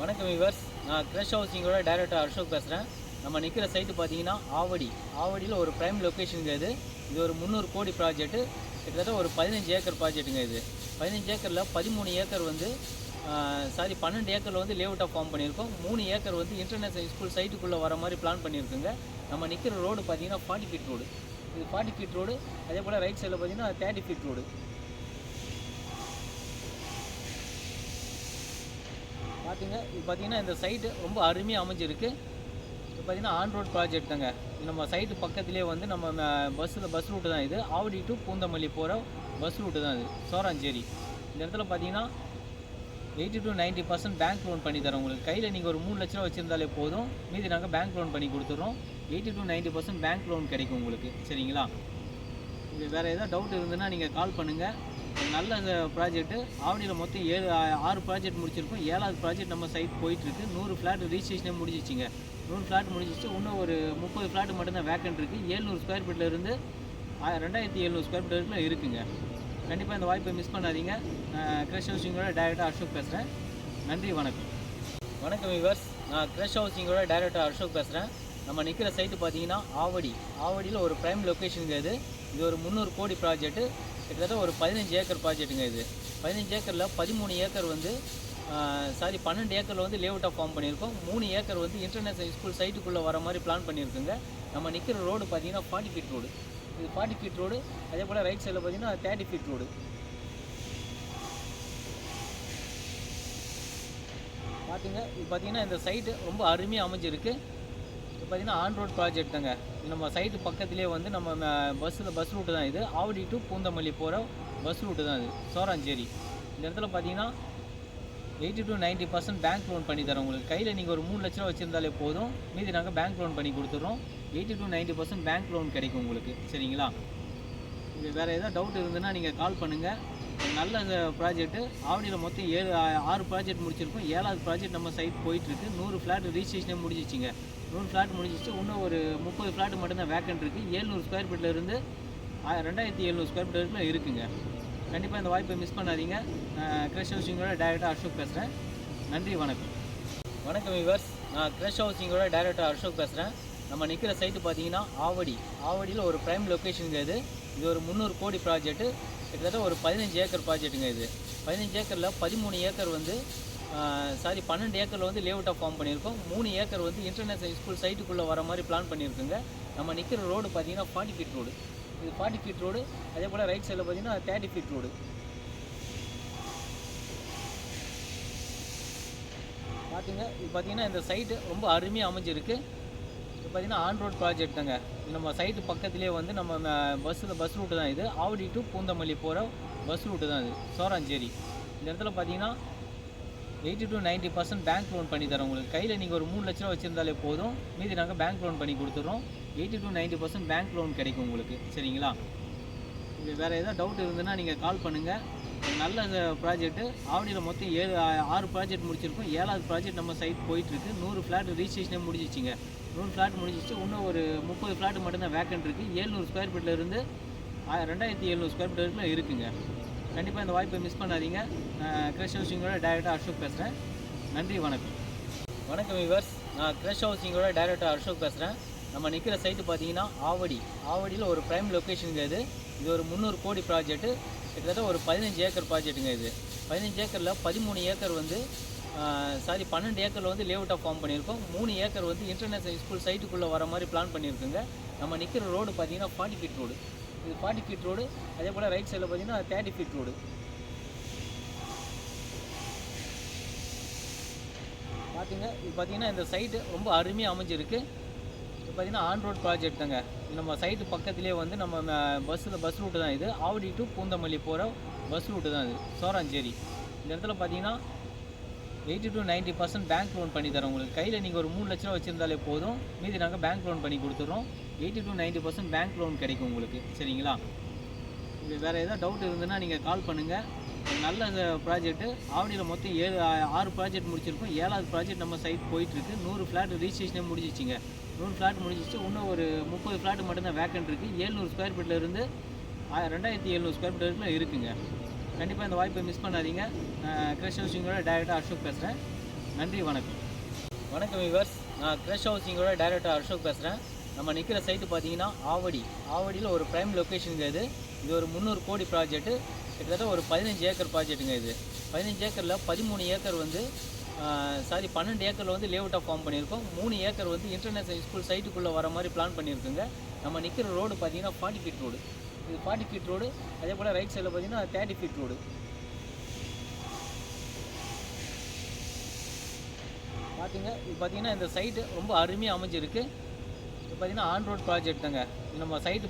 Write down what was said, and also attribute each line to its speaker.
Speaker 1: வணக்கம் விவர்ஸ் நான் crush ஹவுசிங்கோட director Ashok பேசுகிறேன் நம்ம நிற்கிற சைட்டு பார்த்தீங்கன்னா ஆவடி. ஆவடியில் ஒரு ப்ரைம் லொக்கேஷனுங்க இது. இது ஒரு முந்நூறு கோடி ப்ராஜெக்ட்டு கிட்டத்தட்ட ஒரு பதினஞ்சு ஏக்கர் ப்ராஜெக்ட்டுங்க இது. பதினஞ்சு ஏக்கரில் பதிமூணு ஏக்கர் வந்து சாரி பன்னெண்டு ஏக்கரில் வந்து லேஅவுட்டாக ஃபார்ம் பண்ணியிருக்கோம். மூணு ஏக்கர் வந்து இன்டர்நேஷனல் ஸ்கூல் சைட்டுக்குள்ளே வர மாதிரி பிளான் பண்ணியிருக்குங்க. நம்ம நிற்கிற ரோடு பார்த்தீங்கன்னா ஃபார்ட்டி ஃபீட் ரோடு இது ஃபார்ட்டி ஃபீட் ரோடு அதே போல் ரைட் சைடில் பார்த்தீங்கன்னா தேர்ட்டி ஃபீட் ரோடு பார்த்தீங்க இது பார்த்தீங்கன்னா இந்த சைட்டு ரொம்ப அருமையாக அமைஞ்சிருக்கு. இப்போ பார்த்தீங்கன்னா ஆன் ரோட் ப்ராஜெக்ட் தாங்க. நம்ம சைட்டு பக்கத்துலேயே வந்து நம்ம பஸ்ஸில் பஸ் ரூட்டு தான் இது. ஆவடி டு பூந்தமல்லி போகிற பஸ் ரூட்டு தான் இது. சோராஞ்சேரி. இந்த இடத்துல பார்த்தீங்கன்னா eighty to ninety percent bank loan பண்ணி தரோம் உங்களுக்கு. கையில் நீங்கள் ஒரு மூணு லட்ச ரூபா வச்சுருந்தாலே போதும். மீதி நாங்கள் பேங்க் லோன் பண்ணி கொடுத்துட்றோம். Eighty to ninety percent bank loan கிடைக்கும் உங்களுக்கு. சரிங்களா? இது வேறு எதாவது டவுட் இருந்ததுன்னா நீங்கள் கால் பண்ணுங்கள் நல்ல நல்ல ப்ராஜெக்ட்டு ஆவடியில் மொத்தம் ஏழு ஆ- ஆறு ப்ராஜெக்ட் முடிச்சிருக்கோம். ஏழாவது ப்ராஜெக்ட் நம்ம சைட் போயிட்டுருக்கு. நூறு ஃப்ளாட் ரிஜிஸ்ட்ரேஷனே முடிஞ்சிச்சிங்க. நூறு ஃப்ளாட் முடிஞ்சிச்சு. இன்னும் ஒரு முப்பது ஃப்ளாட் மட்டும்தான் வேக்கன்ட் இருக்குது ஏழ்நூறு ஸ்கொயர் ஃபீட்லேருந்து ரெண்டாயிரத்தி எழுநூறு ஸ்கொயர் ஃபீட் வரைக்கும் இருக்குங்க. கண்டிப்பாக இந்த வாய்ப்பை மிஸ் பண்ணாதீங்க. கிரஷ் ஹவுசிங்கோட டைரக்டர் அசோக் பேசுகிறேன் நன்றி வணக்கம். வணக்கம் விவர்ஸ் நான் கிரஷ் ஹவுசிங்கோட டேரெக்டாக அசோக் பேசுகிறேன் நம்ம நிற்கிற சைட்டு பார்த்தீங்கன்னா ஆவடி. ஆவடியில் ஒரு ப்ரைம் லொக்கேஷனுங்க இது. இது ஒரு முந்நூறு கோடி ப்ராஜெக்ட்டு கிட்டத்தட்ட ஒரு பதினஞ்சு ஏக்கர் ப்ராஜெக்ட்டுங்க இது. பதினஞ்சு ஏக்கரில் பதிமூணு ஏக்கர் வந்து சாரி பன்னெண்டு ஏக்கரில் வந்து லேஅவுட்டாக ஃபார்ம் பண்ணியிருக்கோம். மூணு ஏக்கர் வந்து இன்டர்நேஷனல் ஸ்கூல் சைட்டுக்குள்ளே வர மாதிரி பிளான் பண்ணியிருக்குங்க. நம்ம நிற்கிற ரோடு பார்த்தீங்கன்னா ஃபார்ட்டி ஃபீட் ரோடு இது ஃபார்ட்டி ஃபீட் ரோடு அதே போல் ரைட் சைடில் பார்த்தீங்கன்னா தேர்ட்டி ஃபீட் ரோடு பார்த்தீங்க இது பார்த்தீங்கன்னா இந்த சைட்டு ரொம்ப அருமையாக அமைஞ்சிருக்கு. பார்த்தீங்கன்னா ஆன் ரோட் ப்ராஜெக்ட் தாங்க. நம்ம சைட்டு பக்கத்துலேயே வந்து நம்ம பஸ்ஸில் பஸ் ரூட்டு தான் இது. ஆவடி டு பூந்தமல்லி போகிற பஸ் ரூட்டு தான் இது. சோராஞ்சேரி. இந்த இடத்துல பார்த்தீங்கன்னா eighty to ninety percent bank loan பண்ணி தரோம் உங்களுக்கு. கையில் நீங்கள் ஒரு மூணு லட்ச ரூபா வச்சுருந்தாலே போதும். மீதி நாங்கள் பேங்க் லோன் பண்ணி கொடுத்துட்றோம். Eighty to ninety percent bank loan கிடைக்கும் உங்களுக்கு. சரிங்களா? இது வேறு எதாவது டவுட் இருந்ததுன்னா நீங்கள் கால் பண்ணுங்கள் நல்ல ப்ராஜெக்ட்டு ஆவடியில் மொத்தம் ஏழு ஆ- ஆறு ப்ராஜெக்ட் முடிச்சிருக்கோம். ஏழாவது ப்ராஜெக்ட் நம்ம சைட் போயிட்டுருக்கு நூறு ஃப்ளாட் ரிஜிஸ்ட்ரேஷனே முடிஞ்சிச்சிங்க. நூறு ஃப்ளாட் முடிஞ்சிச்சு. இன்னும் ஒரு முப்பது ஃப்ளாட் மட்டும்தான் வேக்கன்ட் இருக்குது ஏழ்நூறு ஸ்கொயர் ஃபீட்டில் இருந்து ரெண்டாயிரத்தி எழுநூறு ஸ்கொயர் ஃபீட் வரைக்கும் இருக்குங்க. கண்டிப்பாக இந்த வாய்ப்பை மிஸ் பண்ணாதீங்க. கிரஷ் ஹவுசிங்கோட டேரெக்டாக அசோக் பேசுகிறேன் நன்றி வணக்கம். வணக்கம் விவர்ஸ் நான் கிரஷ் ஹவுசிங்கோட டேரக்டர் அசோக் பேசுகிறேன் நம்ம நிற்கிற சைட்டு பார்த்தீங்கன்னா ஆவடி. ஆவடியில் ஒரு ப்ரைம் லொக்கேஷனுங்க இது. இது ஒரு முந்நூறு கோடி ப்ராஜெக்ட்டு கிட்டத்தட்ட ஒரு பதினஞ்சு ஏக்கர் ப்ராஜெக்ட்டுங்க இது. பதினஞ்சு ஏக்கரில் பதிமூணு ஏக்கர் வந்து சாரி பன்னெண்டு ஏக்கரில் வந்து லேவுட்டாக ஃபார்ம் பண்ணியிருக்கோம். மூணு ஏக்கர் வந்து இன்டர்நேஷனல் ஸ்கூல் சைட்டுக்குள்ளே வர மாதிரி பிளான் பண்ணியிருக்குங்க. நம்ம நிற்கிற ரோடு பார்த்தீங்கன்னா ஃபார்ட்டி ஃபீட் ரோடு இது ஃபார்ட்டி ஃபீட் ரோடு அதே போல் ரைட் சைடில் பார்த்தீங்கன்னா தேர்ட்டி ஃபீட் ரோடு பார்த்துங்க இது பார்த்தீங்கன்னா இந்த சைட்டு ரொம்ப அருமையாக அமைஞ்சிருக்கு. இது பார்த்தீங்கன்னா ஆன் ரோட் ப்ராஜெக்ட் தாங்க. நம்ம சைட்டு பக்கத்துலேயே வந்து நம்ம பஸ்ஸில் பஸ் ரூட்டு தான் இது. ஆவடி டு பூந்தமல்லி போகிற பஸ் ரூட்டு தான் இது. சோராஞ்சேரி. இந்த இடத்துல பார்த்தீங்கன்னா eighty to ninety percent bank loan பண்ணி தரோம் உங்களுக்கு. கையில் நீங்கள் ஒரு மூணு லட்ச ரூபா வச்சுருந்தாலே போதும். மீதி நாங்கள் பேங்க் லோன் பண்ணி கொடுத்துட்றோம். Eighty to ninety percent bank loan கிடைக்கும் உங்களுக்கு. சரிங்களா? இது வேறு ஏதாவது டவுட் இருந்ததுன்னா நீங்கள் கால் பண்ணுங்கள் நல்ல ப்ராஜெக்ட்டு ஆவடியில் மொத்தம் ஏழு ஆ- ஆறு ப்ராஜெக்ட் முடிச்சிருக்கோம். ஏழாவது ப்ராஜெக்ட் நம்ம சைட் போயிட்டுருக்கு. நூறு ஃப்ளாட் ரிஜிஸ்ட்ரேஷனே முடிஞ்சிச்சிங்க. நூறு ஃப்ளாட் முடிஞ்சிச்சு. இன்னும் ஒரு முப்பது ஃப்ளாட் மட்டும்தான் வேக்கன்ட் இருக்குது ஏழ்நூறு ஸ்கொயர் ஃபீட்டில் இருந்து ரெண்டாயிரத்தி எழுநூறு ஸ்கொயர் ஃபீட் வரைக்கும் இருக்குங்க. கண்டிப்பாக இந்த வாய்ப்பை மிஸ் பண்ணாதீங்க. கிரஷ் ஹவுசிங்கோட டைரக்டர் அசோக் பேசுகிறேன் நன்றி வணக்கம். வணக்கம் விவர்ஸ் நான் கிரஷ் ஹவுசிங்கோட டைரக்டர் அசோக் பேசுகிறேன் நம்ம நிற்கிற சைட்டு பார்த்தீங்கன்னா ஆவடி. ஆவடியில் ஒரு ப்ரைம் லொக்கேஷனுங்க இது. இது ஒரு முந்நூறு கோடி ப்ராஜெக்ட்டு கிட்டத்தட்ட ஒரு பதினஞ்சு ஏக்கர் ப்ராஜெக்ட்டுங்க இது. பதினஞ்சு ஏக்கரில் பதிமூணு ஏக்கர் வந்து சாரி பன்னெண்டு ஏக்கரில் வந்து லேஅவுட்டாக ஃபார்ம் பண்ணியிருக்கோம். மூணு ஏக்கர் வந்து இன்டர்நேஷனல் ஸ்கூல் சைட்டுக்குள்ளே வர மாதிரி பிளான் பண்ணியிருக்குங்க. நம்ம நிற்கிற ரோடு பார்த்தீங்கன்னா ஃபார்ட்டி ஃபீட் ரோடு இது ஃபார்ட்டி ஃபீட் ரோடு அதே போல் ரைட் சைடில் பார்த்தீங்கன்னா தேர்ட்டி ஃபீட் ரோடு பார்த்தீங்க இது பார்த்தீங்கன்னா இந்த சைட்டு ரொம்ப அருமையாக அமைஞ்சிருக்கு. இது பார்த்தீங்கன்னா ஆன் ரோட் ப்ராஜெக்ட் தாங்க. நம்ம சைட்டு பக்கத்துலேயே வந்து நம்ம பஸ்ஸில் பஸ் ரூட்டு தான் இது. ஆவடி டு பூந்தமல்லி போகிற பஸ் ரூட்டு தான் இது. சோராஞ்சேரி. இந்த இடத்துல பார்த்தீங்கன்னா eighty to ninety percent bank loan பண்ணி தரோம் உங்களுக்கு. கையில் நீங்கள் ஒரு மூணு லட்ச ரூபா வச்சுருந்தாலே போதும். மீதி நாங்கள் பேங்க் லோன் பண்ணி கொடுத்துட்றோம். Eighty to ninety percent bank loan கிடைக்கும் உங்களுக்கு. சரிங்களா? இது வேறு எதாவது டவுட் இருந்ததுன்னா நீங்கள் கால் பண்ணுங்கள் நல்ல ப்ராஜெக்ட்டு ஆவடியில் மொத்தம் ஏழு ஆ- ஆறு ப்ராஜெக்ட் முடிச்சிருக்கோம். ஏழாவது ப்ராஜெக்ட் நம்ம சைட் போயிட்டுருக்கு. நூறு ஃப்ளாட் ரிஜிஸ்ட்ரேஷனே முடிஞ்சிச்சிங்க. நூறு ஃப்ளாட் முடிஞ்சிச்சு. இன்னும் ஒரு முப்பது ஃப்ளாட் மட்டும்தான் வேக்கன்ட் இருக்குது ஏழ்நூறு ஸ்கொயர் ஃபீட்டில் இருந்து ரெண்டாயிரத்தி எழுநூறு ஸ்கொயர் ஃபீட் வரைக்கும் இருக்குங்க. கண்டிப்பாக இந்த வாய்ப்பை மிஸ் பண்ணாதீங்க. கிரஷ் ஹவுசிங்கோட டைரக்டர் அசோக் பேசுகிறேன் நன்றி வணக்கம். வணக்கம் விவர்ஸ் நான் கிரஷ் ஹவுசிங்கோட டைரக்டர் அசோக் பேசுகிறேன் நம்ம நிற்கிற சைட்டு பார்த்தீங்கன்னா ஆவடி. ஆவடியில் ஒரு ப்ரைம் லொக்கேஷனுங்க இது. இது ஒரு முந்நூறு கோடி ப்ராஜெக்ட்டு கிட்டத்தட்ட ஒரு பதினஞ்சு ஏக்கர் ப்ராஜெக்ட்டுங்க இது. பதினஞ்சு ஏக்கரில் பதிமூணு ஏக்கர் வந்து சாரி பன்னெண்டு ஏக்கரில் வந்து லேஅவுட்டாக ஃபார்ம் பண்ணியிருக்கோம். மூணு ஏக்கர் வந்து இன்டர்நேஷனல் ஸ்கூல் சைட்டுக்குள்ளே வர மாதிரி பிளான் பண்ணியிருக்குங்க. நம்ம நிற்கிற ரோடு பார்த்தீங்கன்னா ஃபார்ட்டி ஃபீட் ரோடு இது ஃபார்ட்டி ஃபீட் ரோடு அதே போல் ரைட் சைடில் பார்த்தீங்கன்னா தேர்ட்டி ஃபீட் ரோடு பார்த்தீங்க இது பார்த்தீங்கன்னா இந்த சைட்டு ரொம்ப அருமையாக அமைஞ்சிருக்கு. இது பார்த்தீங்கன்னா ஆன் ரோட் ப்ராஜெக்ட் தாங்க. நம்ம சைட்டு